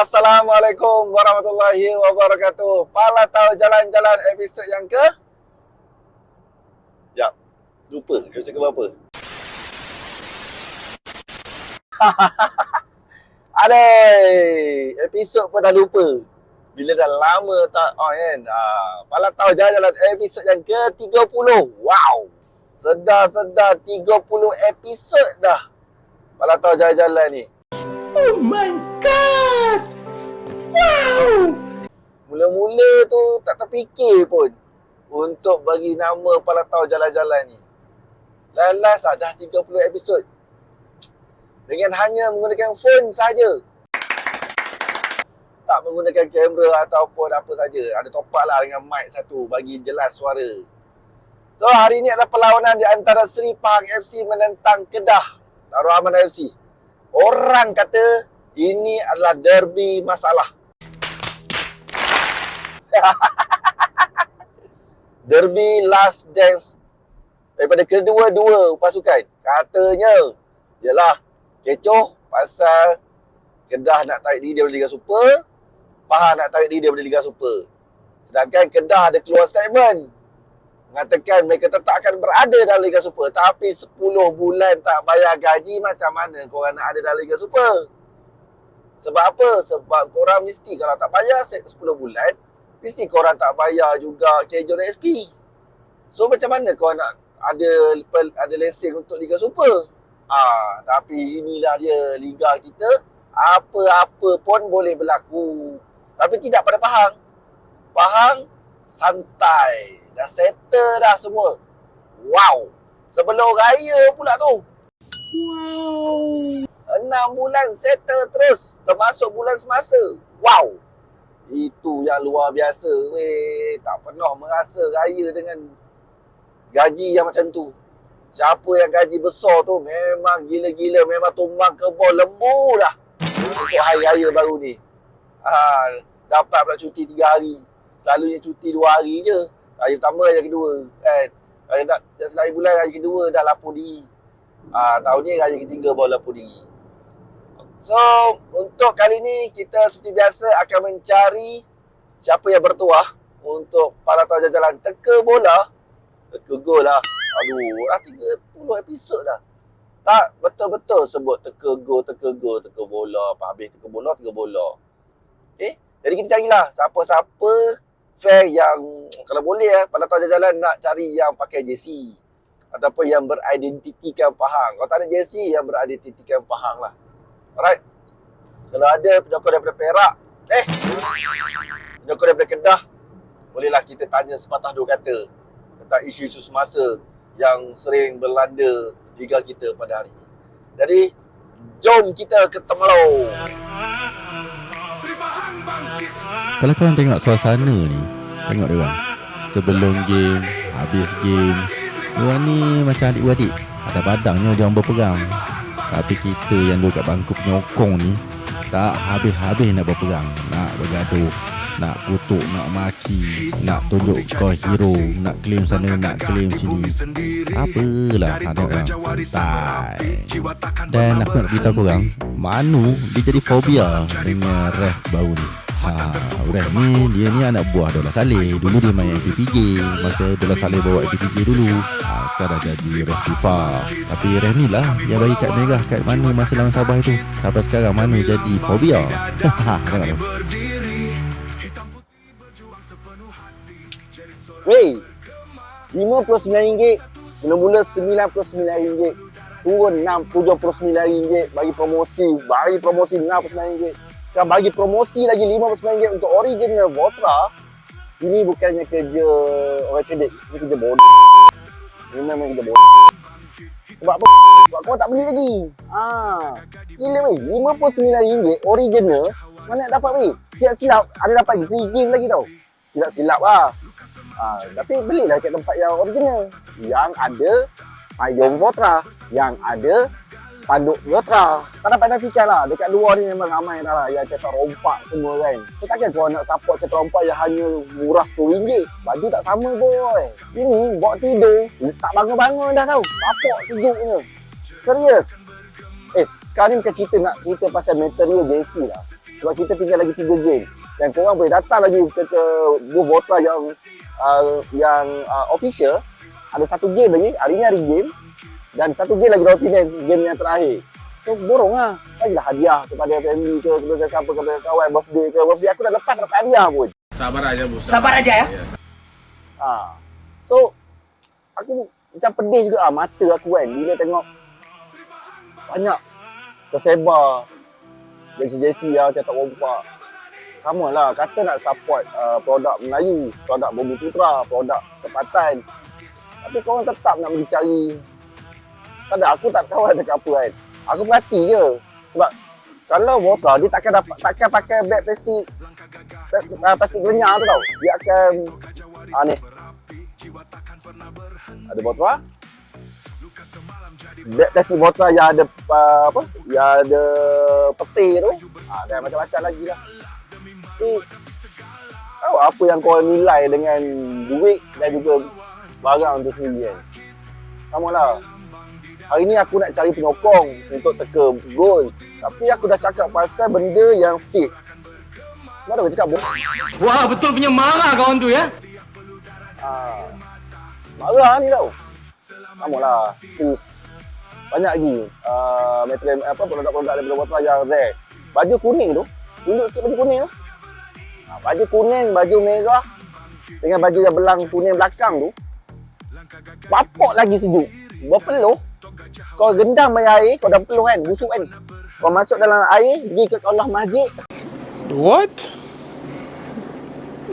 Assalamualaikum warahmatullahi wabarakatuh. Pala tahu jalan-jalan episod yang ke? Jap. Lupa episod ke berapa? Aduh, episod pun dah lupa. Bila dah lama tak on kan. Ah, pala tahu jalan-jalan episod yang ke-30. Wow. Sedar-sedar 30 episod dah. Pala tahu jalan-jalan ni. Oh my god! Mula-mula tu tak terfikir pun untuk bagi nama Palatau Jalan-Jalan ni. Lalas lah dah 30 episod. Dengan hanya menggunakan phone saja. Tak menggunakan kamera ataupun apa saja. Ada top up lah dengan mic satu bagi jelas suara. So hari ini adalah perlawanan di antara Seri Pahang FC menentang Kedah Darul Aman FC. Orang kata ini adalah derby masalah. derby last dance daripada kedua-dua pasukan. Katanya ialah kecoh pasal Kedah nak tarik diri daripada Liga Super, Pahang nak tarik diri daripada Liga Super. Sedangkan Kedah ada keluar statement mengatakan mereka tetap akan berada dalam Liga Super tapi 10 bulan tak bayar gaji macam mana korang nak ada dalam Liga Super? Sebab apa? Sebab korang mesti kalau tak bayar 10 bulan mesti korang tak bayar juga casual SP. So macam mana kau nak ada ada lesen untuk Liga Super? Ah, tapi inilah dia liga kita. Apa-apa pun boleh berlaku. Tapi tidak pada Pahang. Pahang santai. Dah settle dah semua. Wow. Sebelum raya pula tu. Wow! Enam bulan settle terus. Termasuk bulan semasa. Wow. Itu yang luar biasa. Weh, tak pernah merasa raya dengan gaji yang macam tu. Siapa yang gaji besar tu memang gila-gila. Memang tumbang kebun lembu lah. Untuk hari raya baru ni. Ha, dapat pula cuti tiga hari. Selalunya cuti dua hari je. Hari pertama, hari kedua. Kan? Hari nak, selain bulan hari kedua dah lapor diri. Ha, tahun ni hari ketiga baru lapor diri. So, untuk kali ni kita seperti biasa akan mencari siapa yang bertuah untuk para tahu jalan teka bola. Teka gol lah. Aduh, dah 30 episod dah. Tak betul-betul sebut teka gol, teka gol, teka bola. Apa habis teka bola, teka bola. Okay? Jadi kita carilah siapa-siapa fair yang kalau boleh eh, pada tahu jalan nak cari yang pakai jersey ataupun yang beridentitikan Pahang. Kalau tak ada jersey yang beridentitikan Pahang lah. Alright. Kalau ada penyokong daripada Perak, eh, penyokong daripada Kedah, bolehlah kita tanya sepatah dua kata tentang isu-isu semasa yang sering berlanda liga kita pada hari ini. Jadi, jom kita ke Temerloh. Kalau korang tengok suasana ni Tengok dia orang Sebelum game Habis game Diorang ni macam adik-beradik Ada badangnya diorang berperang Tapi kita yang duduk kat bangku penyokong ni Tak habis-habis nak berperang Nak bergaduh Nak kutuk, nak maki Nak tunjuk kau hero Nak claim sana, nak claim sini. Apalah ada orang santai. Dan aku nak beritahu korang Manu dia jadi fobia Dengan ref baru ni Ha, Ref ni dia ni anak buah Dola Saleh. Dulu dia main MPPJ Masa Dola Saleh bawa MPPJ dulu. Ha, Sekarang jadi Ref FIFA. Tapi Ref ni lah Yang bagi kad merah Kat mana masa lawan Sabah itu Sampai sekarang mana jadi fobia. Tengok tu Wey, RM59 Mula-mula RM99. Turun RM79 Bagi promosi Bagi promosi RM69 Sekarang bagi promosi lagi RM59 Untuk original Votra Ini bukannya kerja Orang cerdik Ini kerja bodoh. Ini memang kerja bodoh. Sebab apa? Sebab kau tak beli lagi. Ha. Gila weh. RM59 original. Mana nak dapat weh? Silap-silap. Ada dapat free game lagi tau. Silap-silap lah. Ha, tapi belilah kat tempat yang original. Yang ada payung Votra. Yang ada spanduk Votra. Tak dapat Nafikan lah. Dekat luar ni memang ramai dah lah yang cetak rompak semua kan. So takkan kau nak support cetak rompak yang hanya murah RM10. Baju tak sama boy. Ini buat tidur. Tak bangun-bangun dah tau. Bapak sejuknya. Serius. Eh, sekarang ni bukan cerita nak cerita pasal material jersey lah. Sebab kita tinggal lagi 3 game. Dan korang boleh datang lagi ke, ke booth Votra yang uh, yang uh, official. Ada satu game lagi. Hari ni hari game. Dan satu game lagi Rocky Dan game yang terakhir. So borong lah. Bagilah hadiah kepada family ke, kepada siapa, kepada kawan, birthday ke. Birthday aku dah lepas dapat hadiah pun. Sabar aja bu. Sabar aja ya. Ha. So aku macam pedih juga ah mata aku kan bila tengok banyak tersebar JC-JC yang macam tak rompak. Kamu lah kata nak support uh, produk Melayu, produk Bumi Putra, produk tempatan. Tapi korang tetap nak pergi cari. Tak ada, aku tak tahu ada apa kan. Aku perhati je. Sebab kalau Votra dia takkan dapat takkan pakai beg plastik uh, plastik lenyap tu tau. Dia akan ah ni. Ada Votra. Beg plastik Votra yang ada uh, apa? Yang ada peti tu. Ah dan macam-macam lagi lah. Tapi tahu apa yang kau nilai dengan duit dan juga barang tu sendiri kan. Sama lah. Hari ni aku nak cari penyokong untuk teka gol. Tapi aku dah cakap pasal benda yang fit. Mana aku cakap boh? Wah, betul punya marah kawan tu ya. Ah. Marah ni tau. Sama lah. Please. Banyak lagi. Uh, material, apa produk-produk daripada Watra yang rare. Baju kuning tu. Tunjuk sikit baju kuning tu. Ha, baju kuning, baju merah. Dengan baju yang belang kuning belakang tu. Bapak lagi sejuk. Berpeluh. Kau rendam air air, kau dah peluh kan, busuk kan. Kau masuk dalam air, pergi ke Allah masjid. What?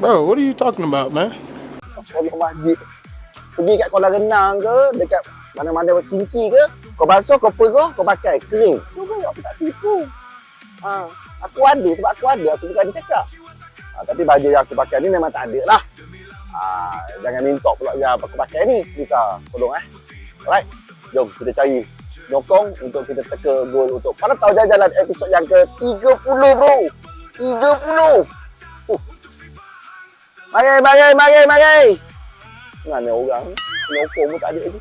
Bro, what are you talking about, man? Allah masjid. Pergi kat kolam renang ke, dekat mana-mana singki ke, kau basuh, kau perah, kau pakai, kering. Cuba aku tak tipu. Ha, aku ada sebab aku ada, aku bukan ada cakap. Ha, tapi baju yang aku pakai ni memang tak ada lah. Ha, jangan minta pula yang aku pakai ni. Bisa, tolong eh. Alright, jom kita cari nyokong untuk kita teka gol untuk pada tahu jalan episod yang ke-30 bro. 30. Uh. Mari, mari, mari, mari. Mana orang nyokong pun tak ada lagi.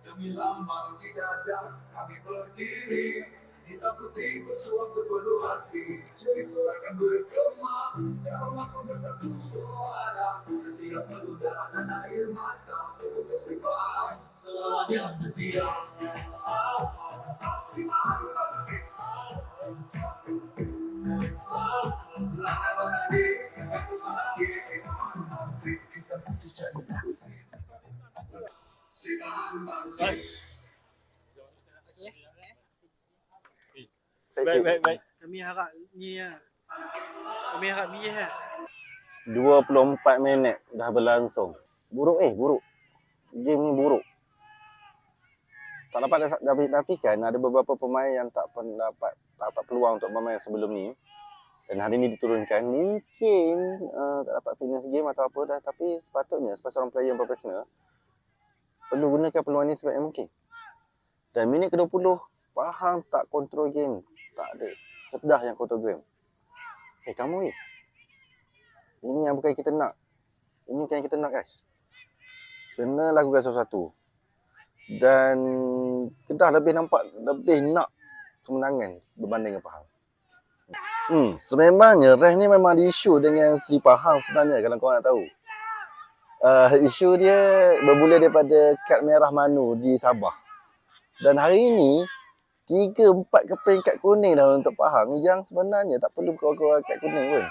Demi lambang di dada kami berdiri Ditakuti berjuang sepenuh hati Jadi akan bergema Dalam aku bersatu suara Setiap meludah dan air mata Bersifat selamanya setia Simak Lama menanti Selagi simak Kita putih jadi saksi Baik, baik, baik. Kami harap ni lah. Kami harap ni lah. 24 minit dah berlangsung. Buruk eh, buruk. Game ni buruk. Tak dapat dah- dah nafikan ada beberapa pemain yang tak pernah dapat tak dapat peluang untuk bermain sebelum ni. Dan hari ni diturunkan mungkin uh, tak dapat fitness game atau apa dah tapi sepatutnya sebagai seorang player yang profesional perlu gunakan peluang ni sebaik mungkin. Dan minit ke-20 Pahang tak kontrol game. Tak ada. Kedah yang game. Eh kamu ni. Ini yang bukan kita nak. Ini bukan yang kita nak guys. Kena lakukan sesuatu. Dan Kedah lebih nampak lebih nak kemenangan berbanding dengan Pahang. Hmm, sememangnya Reh ni memang ada isu dengan Sri Pahang sebenarnya kalau kau nak tahu. Uh, isu dia bermula daripada kad merah Manu di Sabah. Dan hari ini, tiga empat keping kad kuning dah untuk Pahang yang sebenarnya tak perlu keluar-keluar kad kuning pun.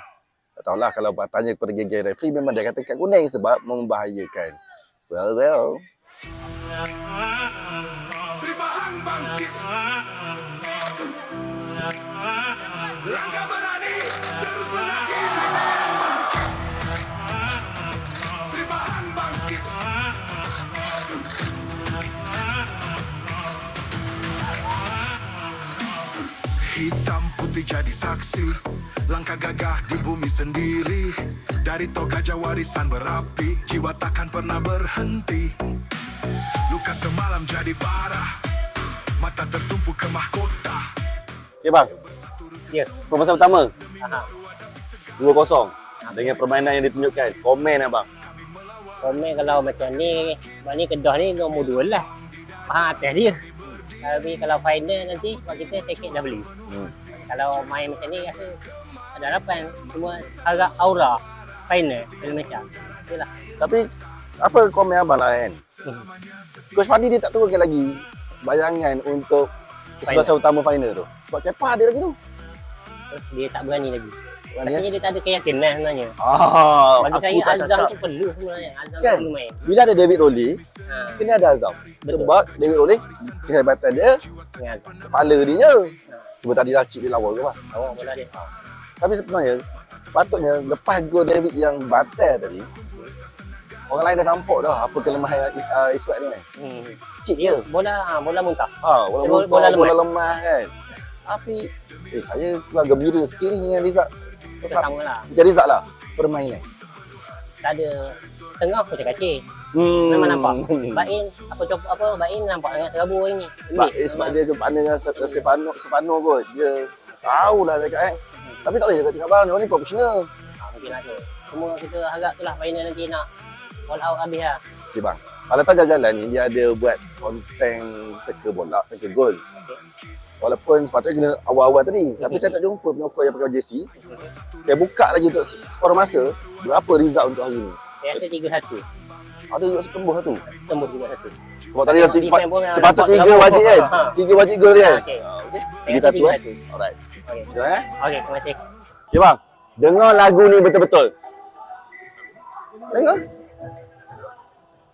Tak tahulah kalau tanya kepada geng-geng referee memang dia kata kad kuning sebab membahayakan. Well, well. Si Pahang bangkit Langkah berani Terus menanti putih jadi saksi Langkah gagah di bumi sendiri Dari toga warisan berapi Jiwa takkan pernah berhenti Luka semalam jadi parah Mata tertumpu ke mahkota Okay bang. Ya. Permasa pertama. Aha. 2-0. Dengan permainan yang ditunjukkan. Komen abang. Komen kalau macam ni sebab ni Kedah ni nombor dua lah. Faham atas dia. Tapi kalau final nanti sebab kita tiket dah beli. Hmm. Kalau main macam ni rasa ada harapan cuma harap aura final Indonesia. Itulah. Tapi apa komen abang lah kan? Hmm. Coach Fadi dia tak turunkan lagi bayangan untuk kesebelasan utama final tu. Sebab Kepa ada lagi tu. Dia tak berani lagi. Rasanya dia tak ada keyakinan sebenarnya. Ah, Bagi aku saya tak Azam cakap. tu perlu sebenarnya. Azam Kan? perlu main. Bila ada David Rolly, Ha, kena ada Azam. Betul. Sebab David Rolly, kehebatan dia, kepala dia je. Cuma tadi lacik dia lawa ke apa. Awak bola dia. Tapi sebenarnya, sepatutnya lepas gol David yang batal tadi, orang lain dah nampak dah apa kelemahan uh, Iswat ni kan. Hmm. Cik Dia bola ha, bola muntah. Ha, bola, Bola- bola, bola bola, lemas. lemah kan. Tapi, eh saya kurang gembira sikit ni dengan Rizak. Sama lah. Macam Rizak lah, permainan. Tak ada tengah aku cakap cik. Hmm. Memang nampak. Bain apa coba apa Bain nampak sangat terabur hari ni. Sebab, eh, sebab dia ke partner dengan Stefano, Stefano kot. Dia tahulah cakap kan. Tapi tak boleh cakap cakap bang, dia orang ni profesional. Ha, mungkin ada. Cuma kita harap tu lah final nanti nak all out habis lah. Okay bang. Kalau tak jalan-jalan ni, dia ada buat konten teka bola, teka gol. Walaupun sepatutnya kena awal-awal tadi. Tapi saya tak jumpa penyokong yang pakai jersey. Saya buka lagi untuk separuh masa. Berapa result untuk hari ni? Saya rasa 3-1. Ada juga tembus satu. Tembus 3-1. Sebab tadi Tengok sepat, yang sepatut nampak tiga terabur wajib kan? Ha. Tiga wajib gol Ha, kan? okey. Saya Tiga satu eh? 3-1. Alright. Okey. Eh. Okey, terima kasih. Okay bang. Dengar lagu ni betul-betul. Dengar.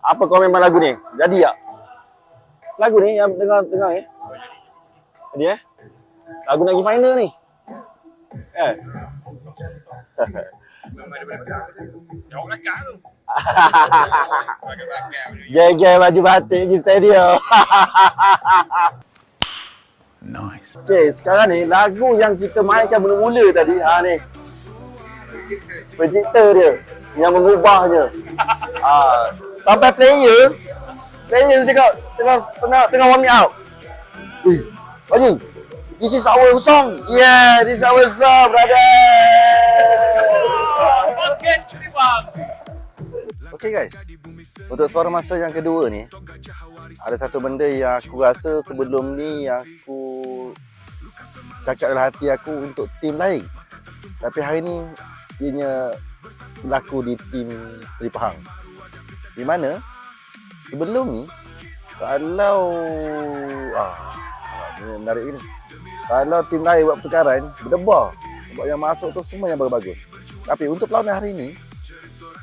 Apa komen lagu ni? Jadi tak? Lagu ni yang dengar dengar eh. Jadi eh. Lagu nak pergi final ni. Eh. Gel-gel baju batik pergi stadium. Nice Okay, sekarang ni lagu yang kita mainkan mula-mula tadi, ha ni. Pencipta dia yang mengubahnya. Ha, sampai player player dia cakap tengah tengah tengah warming up. Wih, baju. This is our song. Yeah, this is our song, brother. Okay guys, untuk suara masa yang kedua ni, ada satu benda yang aku rasa sebelum ni aku cakap dalam hati aku untuk tim lain. Tapi hari ni ianya berlaku di tim Seri Pahang. Di mana sebelum ni kalau ah menarik ini. Kalau tim lain buat pertukaran berdebar sebab yang masuk tu semua yang bagus-bagus. Tapi untuk perlawanan hari ni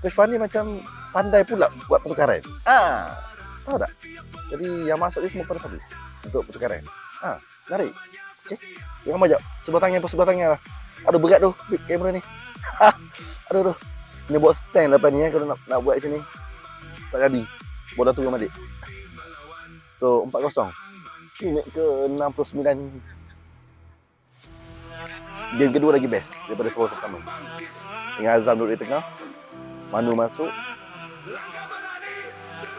Coach Fani macam pandai pula buat pertukaran. Ah, tahu tak? Jadi yang masuk ni semua pada bagus untuk pertukaran. Ah, menarik. Okey. Sebelah tangan pun sebelah tangan lah. Aduh berat tu big kamera ni. aduh aduh. Ni buat stand lepas ni eh kalau nak, nak buat macam ni. Tak jadi. Bola turun balik. So 4-0. Minit ke 69. Game kedua lagi best daripada separuh pertama. Dengan Azam duduk di tengah. Manu masuk.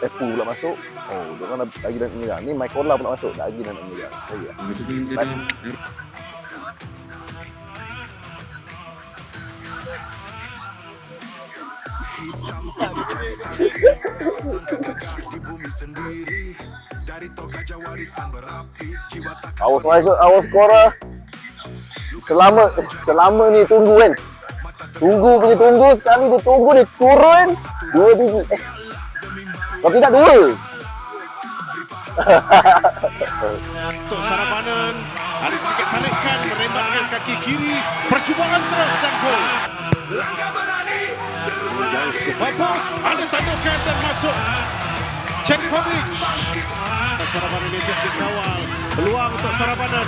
Epu pula masuk. Oh, dia orang lagi nak menyerang. Ni Michaela pula masuk. Lagi nak menyerang. Our striker, our scorer selama selama ni tunggu kan. Tunggu pergi tunggu sekali dia tunggu dia turun dua biji. Eh. Kalau tidak dua. untuk Sarabanan ada sedikit tarikan merembatkan kaki kiri percubaan terus dan gol Bagus ada tandukan dan masuk Cekkovic Sarabanan United dikawal peluang untuk Sarabanan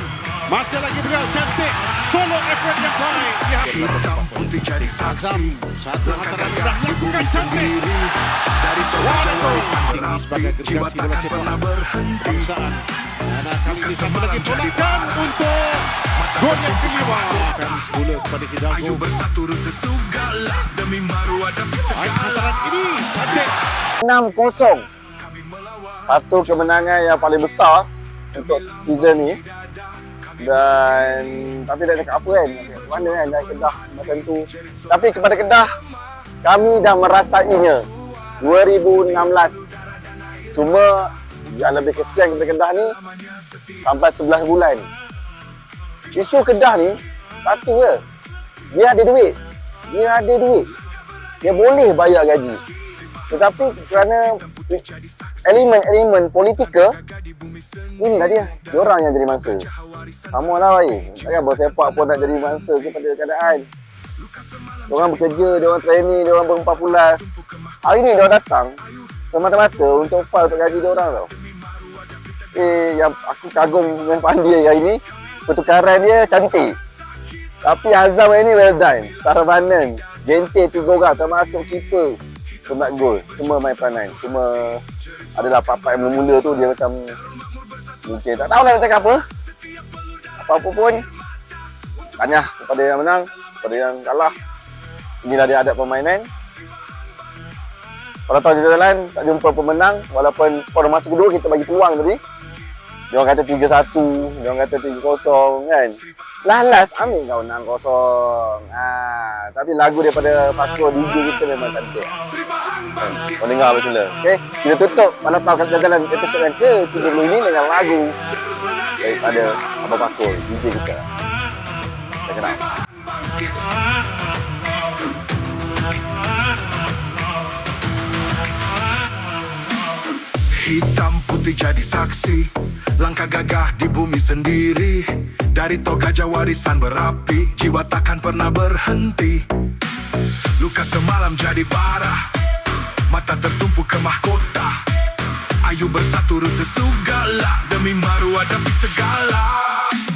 masih lagi beliau cantik solo effort yang baik. Putih jadi Azam. Saksi satu antara gagah di bumi sendiri Dari warisan tinggi sebagai berapi Jiwa takkan pernah. Berhenti dan kali ini satu lagi tolakan untuk Gol yang kelima. Semula kepada Hidalgo. Ayo bersatu rute segala Demi maruah dan segala hantaran ini. Cantik. 6-0 Satu kemenangan yang paling besar Untuk season ni. Dan Tapi dah cakap apa kan? Macam mana kan? Dari Kedah macam tu. Tapi kepada Kedah Kami dah merasainya. 2016 Cuma Yang lebih kesian kepada Kedah ni Sampai 11 bulan Isu Kedah ni Satu je. Dia ada duit. Dia ada duit. Dia boleh bayar gaji. Tetapi kerana elemen-elemen politika inilah dia. Diorang yang jadi mangsa. Sama lah baik. Takkan bola sepak pun nak jadi mangsa kepada keadaan. Diorang bekerja diorang training diorang berempat pulas hari ni diorang datang semata-mata untuk file untuk gaji diorang tau. Eh yang aku kagum dengan Pandi hari ni pertukaran dia cantik. Tapi Azam hari ni well done. Saravanan Gente tiga orang termasuk keeper. Kena gol. Semua main peranan. Cuma Adalah papat yang mula-mula tu Dia macam Mungkin tak tahu lah nak cakap apa. Apa-apa pun Tanya kepada yang menang Kepada yang kalah. Inilah dia adat permainan. Kalau tahu jalan Tak jumpa pemenang Walaupun skor masa kedua Kita bagi peluang tadi Dia orang kata 3-1 Dia orang kata 3-0 kan? Last-last ambil kau 6-0 ha, Tapi lagu daripada Fakro DJ kita memang cantik kan? Kau dengar apa semula? Okay Kita tutup. Malam tahu kat jalan episod yang ke-30 ini Dengan lagu Daripada Abang Fakro DJ kita. Check it Hitam putih jadi saksi. Langkah gagah di bumi sendiri. Dari togaja warisan berapi. Jiwa takkan pernah berhenti. Luka semalam jadi bara Mata tertumpu ke mahkota Ayo bersatu rute segala. Demi maruah demi segala.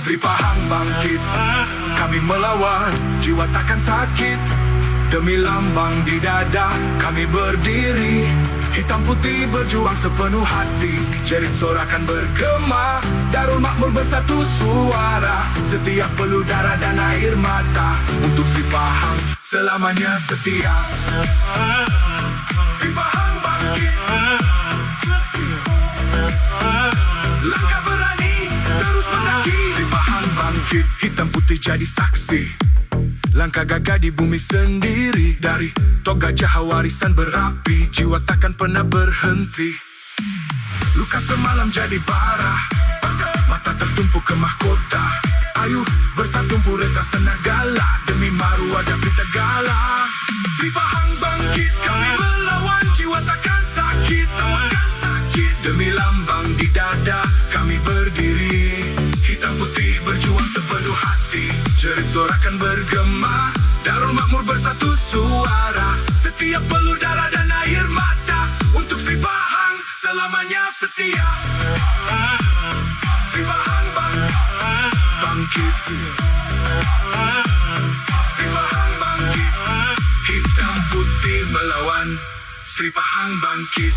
Sri Pahang bangkit. Kami melawan. Jiwa takkan sakit. Demi lambang di dada Kami berdiri Hitam putih berjuang sepenuh hati. Jerit sorakan bergema. Darul Makmur bersatu suara. Setiap peluh darah dan air mata. Untuk Sri Pahang selamanya setia. Sri Pahang bangkit. Langkah berani terus mendaki Sri Pahang bangkit Hitam putih jadi saksi Langkah gagah di bumi sendiri. Dari tok gajah warisan berapi Jiwa takkan pernah berhenti. Luka semalam jadi bara Mata tertumpu ke mahkota. Ayo bersatu pureta senagala. Demi maruah dan Tegala Sri Pahang bangkit Kami melawan sorakan bergema Darul Makmur bersatu suara. Setiap peluh darah dan air mata Untuk Sri Pahang selamanya setia. Sri Pahang bangkit. Bangkit Sri Pahang bangkit. Hitam putih melawan Sri Pahang bangkit